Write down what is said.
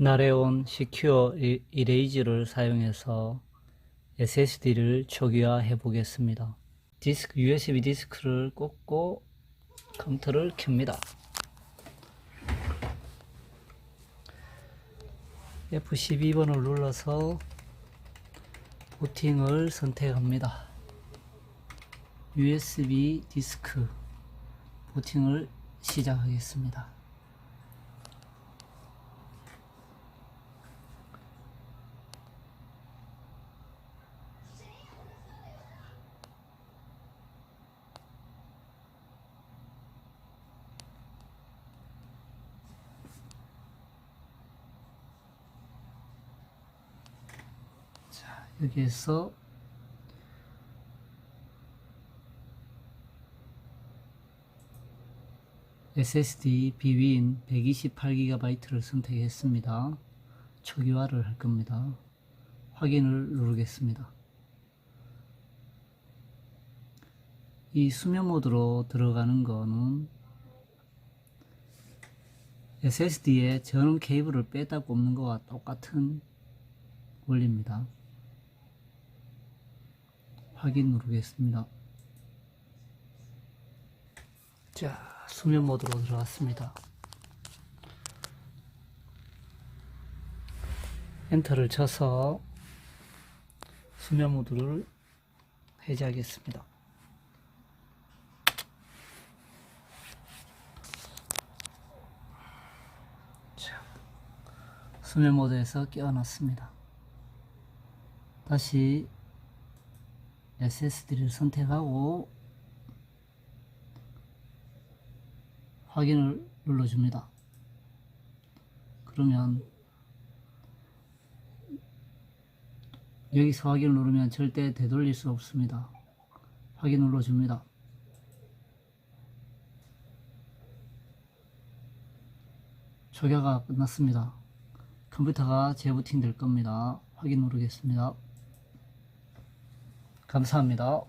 나레온 시큐어 이- 이레이즈를 사용해서 SSD를 초기화해 보겠습니다. 디스크, USB 디스크를 꽂고 컴퓨터를 켭니다. F12번을 눌러서 부팅을 선택합니다. USB 디스크 부팅을 시작하겠습니다. 자, 여기에서 SSD 비윈 128GB를 선택했습니다. 초기화를 할 겁니다. 확인을 누르겠습니다. 이 수면 모드로 들어가는 거는 SSD에 전원 케이블을 뺐다 꼽는 거와 똑같은 원리입니다. 확인 누르겠습니다. 자, 수면 모드로 들어갔습니다. 엔터를 쳐서 수면 모드를 해제하겠습니다. 자, 수면 모드에서 깨어났습니다. 다시 SSD를 선택하고 확인을 눌러줍니다. 그러면 여기서 확인을 누르면 절대 되돌릴 수 없습니다. 확인 눌러줍니다. 초기화가 끝났습니다. 컴퓨터가 재부팅 될 겁니다. 확인 누르겠습니다. 감사합니다.